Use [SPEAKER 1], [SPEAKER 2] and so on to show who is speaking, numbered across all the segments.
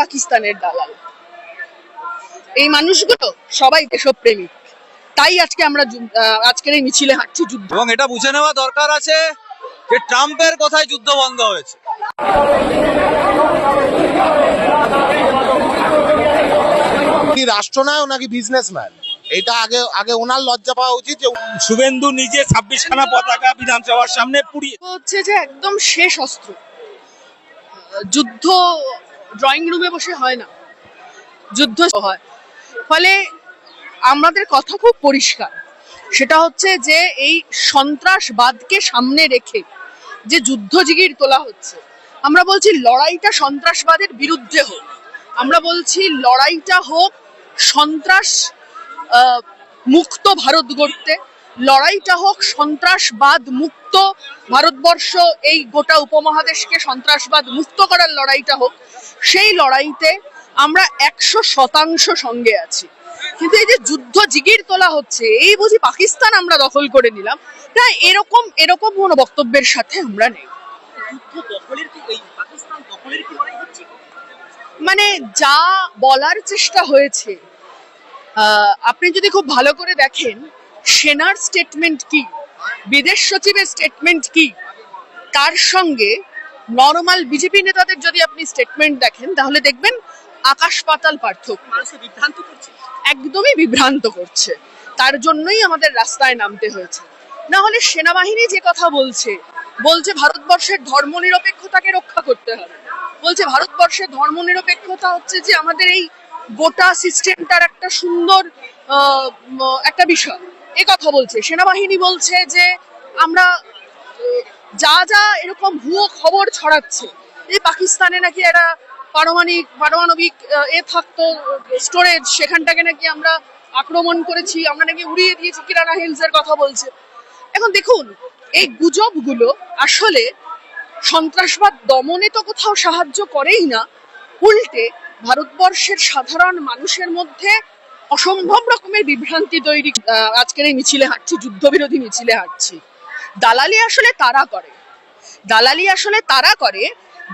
[SPEAKER 1] পাকিস্তানের দালাল। এই মানুষগুলো সবাই দেশপ্রেমিক। তাই আজকে আমরা আজকের এই মিছিলে হাঁটছি যুদ্ধ।
[SPEAKER 2] এবং এটা বুঝে নেওয়া দরকার আছে যে ট্রাম্পের কথায় যুদ্ধ বন্ধ হয়েছে।
[SPEAKER 3] কি রাষ্ট্রনায়ক নাকি বিজনেসম্যান এটা আগে আগে ওনার লজ্জা পাওয়া উচিত যে
[SPEAKER 4] শুভেন্দু নিজে ছাব্বিশ খানা পতাকা বিধানসভার সামনে পুড়িয়ে
[SPEAKER 1] হচ্ছে যে একদম শেষ অস্ত্র। যুদ্ধ ড্রয়িং রুমে বসে হয় না। যুদ্ধ হয়। ফলে আমাদের কথা খুব পরিষ্কার। সেটা হচ্ছে যে এই সন্ত্রাসবাদকে সামনে রেখে যে যুদ্ধ জিগির তোলা হচ্ছে, আমরা বলছি লড়াইটা সন্ত্রাসবাদের বিরুদ্ধে হোক। আমরা বলছি লড়াইটা হোক সন্ত্রাস মুক্ত ভারত গড়তে। লড়াইটা হোক সন্ত্রাসবাদ মুক্ত ভারতবর্ষ এই গোটা উপমহাদেশকে সন্ত্রাসবাদ মুক্ত করার লড়াইটা হোক সেই লড়াইতে আমরা একশো শতাংশ সঙ্গে আছি। কিন্তু এই যে যুদ্ধ জিগির তোলা হচ্ছে এই বুঝি পাকিস্তান আমরা দখল করে নিলাম না এরকম এরকম কোনো বক্তব্যের সাথে আমরা নেই। মানে যা বলার চেষ্টা হয়েছে আহ, আপনি যদি খুব ভালো করে দেখেন সেনার স্টেটমেন্ট কি? বিদেশ সচিবের স্টেটমেন্ট কি? তার সঙ্গে নর্মাল বিজেপি নেতাদের যদি আপনি স্টেটমেন্ট দেখেন তাহলে দেখবেন আকাশ পাতাল পার্থক্য। একদমই বিভ্রান্ত করছে। তার জন্যই আমাদের রাস্তায় নামতে হয়েছে। না হলে সেনাবাহিনী যে কথা বলছে বলছে ভারতবর্ষের ধর্মনিরপেক্ষতাকে রক্ষা করতে হবে। বলছে ভারতবর্ষের ধর্মনিরপেক্ষতা হচ্ছে যে আমাদের এই গোটা সিস্টেমটার একটা সুন্দর একটা বিষয়। কথা বলছে। সেনাবাহিনী বলছে যে আমরা যা যা এরকম ভুয়ো খবর ছড়াচ্ছে এই পাকিস্তানে নাকি একটা পারমাণিক, পারমাণবিক এ থাকতো স্টোরেজ, সেখানটাকে নাকি আমরা আক্রমণ করেছি, আমরা নাকি উড়িয়ে দিয়েছি, কিরানা হিলস এর কথা বলছে। এখন দেখুন, এই গুজবগুলো আসলে সন্ত্রাসবাদ দমনে তো কোথাও সাহায্য করেই না, উল্টে ভারতবর্ষের সাধারণ মানুষের মধ্যে অসম্ভব রকমের বিভ্রান্তি তৈরি আজকের এই মিছিলে হাঁটছি, যুদ্ধবিরোধী মিছিলে হাঁটছি। দালালি আসলে তারা করে। দালালি আসলে তারা করে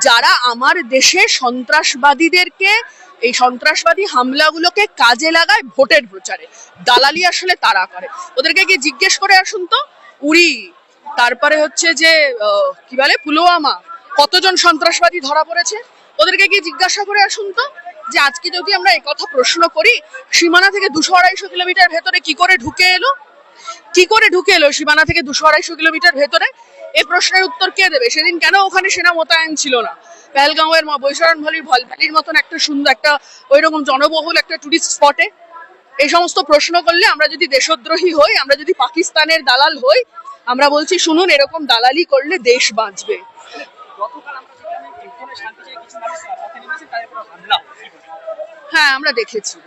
[SPEAKER 1] যারা আমার দেশে সন্ত্রাসবাদীদেরকে, এই সন্ত্রাসবাদী হামলাগুলোকে কাজে লাগায় ভোটের প্রচারে। দালালি আসলে তারা করে। ওদেরকে গিয়ে জিজ্ঞেস করে আসুন তো, উড়ি, তারপরে হচ্ছে যে কি বলে, পুলওয়ামা, কতজন সন্ত্রাসবাদী ধরা পড়েছে? ওদেরকে গিয়ে জিজ্ঞাসা করে আসুন তো। যে আজকে যদি আমরা কথা প্রশ্ন করি, সীমানা থেকে দুশো আড়াইশো কিলোমিটার ভেতরে কি করে ঢুকে এলো? কি করে ঢুকে এলো সীমানা থেকে দুশো আড়াইশো কিলোমিটার ভেতরে? এই প্রশ্নের উত্তর কে দেবে? সেদিন কেন ওখানে সেনা মোতায়েন ছিল না? পেহেলগাঁওয়ের বৈশারণ ভ্যালির ভল ভ্যালির মতন একটা সুন্দর একটা ওইরকম জনবহুল একটা টুরিস্ট স্পটে এই সমস্ত প্রশ্ন করলে আমরা যদি দেশদ্রোহী হই, আমরা যদি পাকিস্তানের দালাল হই, আমরা বলছি, শুনুন, এরকম দালালি করলে দেশ বাঁচবে। হ্যাঁ আমরা দেখেছি।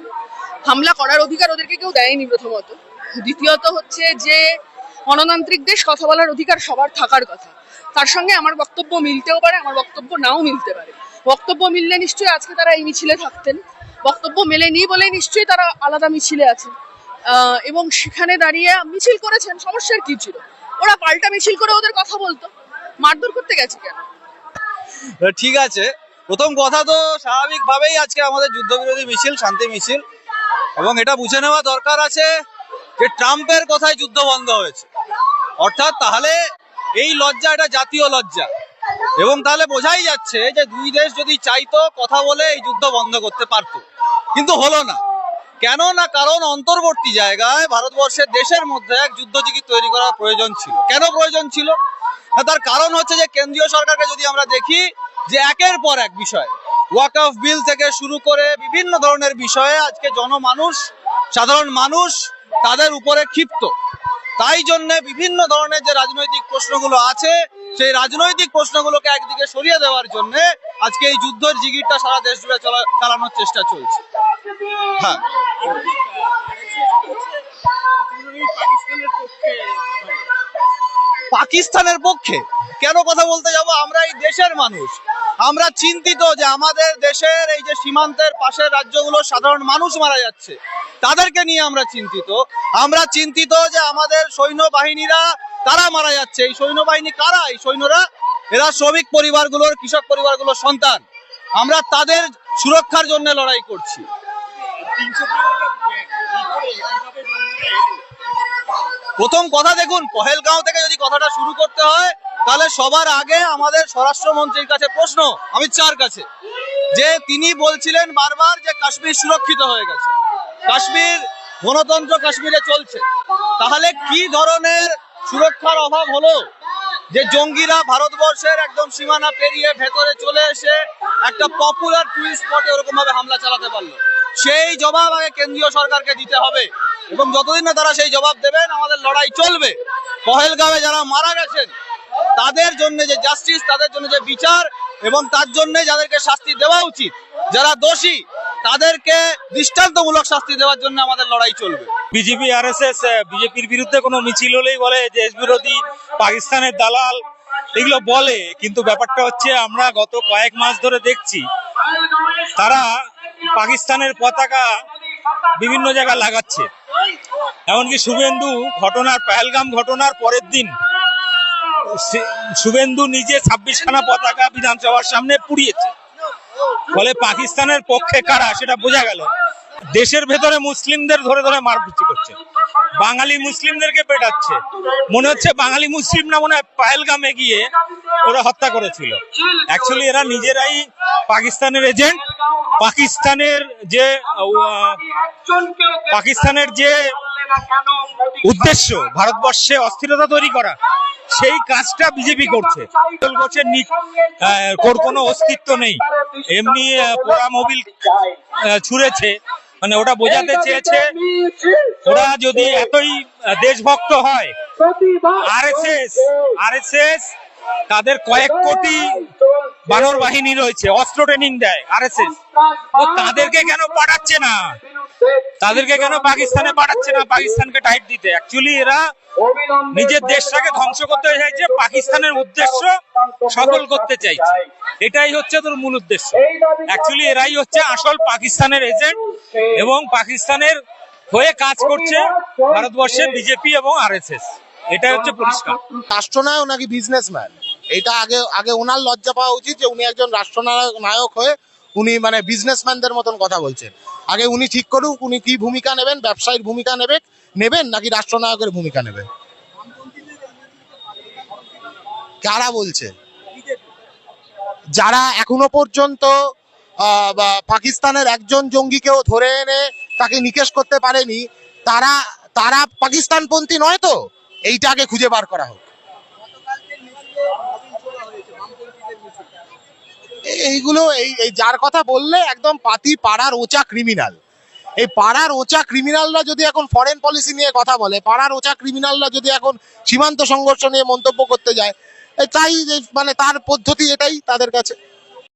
[SPEAKER 1] হামলা করার অধিকার ওদেরকে কেউ দেয়নি প্রথমত। দ্বিতীয়ত হচ্ছে যে, গণতান্ত্রিক দেশ কথা বলার অধিকার সবার থাকার কথা। তার সঙ্গে আমার বক্তব্য মিলতেও পারে, আমার বক্তব্য নাও মিলতে পারে। বক্তব্য মিললে নিশ্চয়ই আজকে তারা এই মিছিলে থাকতেন। বক্তব্য মেলেনি বলে নিশ্চয়ই তারা আলাদা মিছিলে আছে এবং সেখানে দাঁড়িয়ে মিছিল করেছেন, সমস্যার কি ছিল? ওরা পাল্টা মিছিল করে ওদের কথা বলতো। মারধর করতে গেছে কেন?
[SPEAKER 2] ঠিক আছে। প্রথম কথা তো স্বাভাবিকভাবেই আজকে আমাদের যুদ্ধবিরোধী মিছিল, শান্তি মিছিল। এবং এটা বুঝে নেওয়া দরকার আছে যে ট্রাম্পের কথায় যুদ্ধ বন্ধ হয়েছে। অর্থাৎ তাহলে এই লজ্জা এটা জাতীয় লজ্জা। এবং তাহলে বোঝাই যাচ্ছে যে দুই দেশ যদি চাইতো কথা বলে এই যুদ্ধ বন্ধ করতে পারতো। কিন্তু হলো না। কেন না কারণ অন্তর্বর্তী জায়গায় ভারতবর্ষের দেশের মধ্যে এক যুদ্ধজিগি তৈরি করার প্রয়োজন ছিল। কেন প্রয়োজন ছিল? তার কারণ হচ্ছে যে কেন্দ্রীয় সরকারকে যদি আমরা দেখি যে একের পর এক বিষয় ওয়াক অফ বিল থেকে শুরু করে বিভিন্ন ধরনের বিষয়ে আজকে জনমানুষ, সাধারণ মানুষ তাদের উপরে ক্ষিপ্ত। তাই জন্য বিভিন্ন ধরনের যে রাজনৈতিক প্রশ্নগুলো আছে, সেই রাজনৈতিক প্রশ্নগুলোকে একদিকে সরিয়ে দেওয়ার জন্য আজকে এই যুদ্ধের জিগিরটা সারা দেশ জুড়ে চালানোর চেষ্টা চলছে। হ্যাঁ। পাকিস্তানের পক্ষে? কেন কথা বলতে যাব? আমরা এই দেশের মানুষ। আমরা চিন্তিত যে আমাদের দেশের এই যে সীমান্তের পাশের রাজ্যগুলো সাধারণ মানুষ মারা যাচ্ছে। তাদেরকে নিয়ে আমরা চিন্তিত। আমরা চিন্তিত যে আমাদের সৈন্যবাহিনীরা তারা মারা যাচ্ছে? এই সৈন্যবাহিনী কারা? এই সৈন্যরা এরা শ্রমিক পরিবারগুলোর, কৃষক পরিবারগুলোর সন্তান। আমরা তাদের সুরক্ষার জন্য লড়াই করছি। প্রথম কথা দেখুন, পহেলগাঁও থেকে যদি কথাটা শুরু করতে হয়, তাহলে সবার আগে আমাদের স্বরাষ্ট্রমন্ত্রীর কাছে প্রশ্ন অমিত শাহর কাছে। যে তিনি বলছিলেন বারবার যে কাশ্মীর সুরক্ষিত হয়ে গেছে। কাশ্মীর গণতন্ত্র কাশ্মীরে চলছে। তাহলে কি ধরনের সুরক্ষার অভাব হলো? যে জঙ্গিরা ভারতবর্ষের একদম সীমানা পেরিয়ে ভেতরে চলে এসে একটা পপুলার টুরিস্ট স্পটে ওরকম ভাবে হামলা চালাতে পারল। সেই জবাব আগে কেন্দ্রীয় সরকারকে দিতে হবে এবং যতদিন না তারা সেই জবাব দেবেন, আমাদের লড়াই চলবে। পহেলগাঁওয়ে যারা মারা গেছেন, তাদের জন্য যে জাস্টিস তাদের জন্য যে বিচার এবং তার জন্য যাদেরকে শাস্তি দেওয়া উচিত, যারা দোষী তাদেরকে দৃষ্টান্তমূলক শাস্তি দেওয়ার জন্য আমাদের লড়াই চলবে।
[SPEAKER 4] বিজেপি আর এস এস বিজেপির বিরুদ্ধে কোনো মিছিল হলেই বলে দেশ বিরোধী, পাকিস্তানের দালাল, এগুলো বলে। কিন্তু ব্যাপারটা হচ্ছে আমরা গত কয়েক মাস ধরে দেখছি, তারা পাকিস্তানের পতাকা বিভিন্ন জায়গায় লাগাচ্ছে। এমনকি শুভেন্দু ঘটনার, পেহেলগাম ঘটনার পরের দিন শুভেন্দু নিজে ছাব্বিশ খানা পতাকা বিধানসভার সামনে পুড়িয়েছে। ফলে পাকিস্তানের পক্ষে কারা সেটা বোঝা গেল। দেশের ভেতরে মুসলিমদের ধরে ধরে মারপিটি করছে। বাঙালি মুসলিমদেরকে পেটাচ্ছে। মনে হচ্ছে বাঙালি মুসলিমরা মনে হয় পায়েলগামে গিয়ে ওরা হত্যা করেছিল। অ্যাকচুয়ালি এরা নিজেরাই পাকিস্তানের এজেন্ট পাকিস্তানের যে পাকিস্তানের যে উদ্দেশ্য ভারতবর্ষে অস্থিরতা তৈরি করা। সেই কাজটা বিজেপি করছে। কোনো অস্তিত্ব নেই। এমনি পোড়া মোবিল ছুঁড়েছে। মানে ওটা বোঝাতে চেয়েছে ওরা যদি এতই দেশভক্ত হয় আরএসএস আরএসএস তাদের কয়েক কোটি বানর বাহিনী রয়েছে অস্ত্র ট্রেনিং দেয় আরএসএস তো তাদেরকে কেন পাঠাচ্ছে না? তাদেরকে কেন পাকিস্তানে পাঠাচ্ছে না? পাকিস্তানকে টাইট দিতে। অ্যাকচুয়ালি এরা নিজের দেশটাকে ধ্বংস করতে চাইছে পাকিস্তানের উদ্দেশ্য সফল করতে চাইছে। এটাই হচ্ছে তোর মূল উদ্দেশ্য। অ্যাকচুয়ালি এরাই হচ্ছে আসল পাকিস্তানের এজেন্ট এবং পাকিস্তানের হয়ে কাজ করছে ভারতবর্ষের বিজেপি এবং আরএসএস এটাই হচ্ছে পরিষ্কার।
[SPEAKER 3] রাষ্ট্রনায়ক নাকি বিজনেসম্যান এটা আগে আগে ওনার লজ্জা পাওয়া উচিত যে উনি একজন রাষ্ট্রনায়ক নায়ক হয়ে উনি মানে বিজনেসম্যানদের মতন কথা বলছেন। আগে উনি ঠিক করুক, উনি কি ভূমিকা নেবেন, ব্যবসায়ীর ভূমিকা নেবেন নেবেন নাকি রাষ্ট্রনায়কের ভূমিকা নেবেন? কারা বলছে? যারা এখনও পর্যন্ত পাকিস্তানের একজন জঙ্গিকেও ধরে এনে তাকে নিকেশ করতে পারেনি, তারা তারা পাকিস্তানপন্থী নয় তো? এইটা আগে খুঁজে বার করা হোক। এইগুলো এই এই যার কথা বললে একদম পাতি পাড়ার ওচা ক্রিমিনাল এই পাড়ার ওচা ক্রিমিনালরা যদি এখন ফরেন পলিসি নিয়ে কথা বলে, পাড়ার ওচা ক্রিমিনালরা যদি এখন সীমান্ত সংঘর্ষ নিয়ে মন্তব্য করতে যায় তাই মানে তার পদ্ধতি এটাই তাদের কাছে।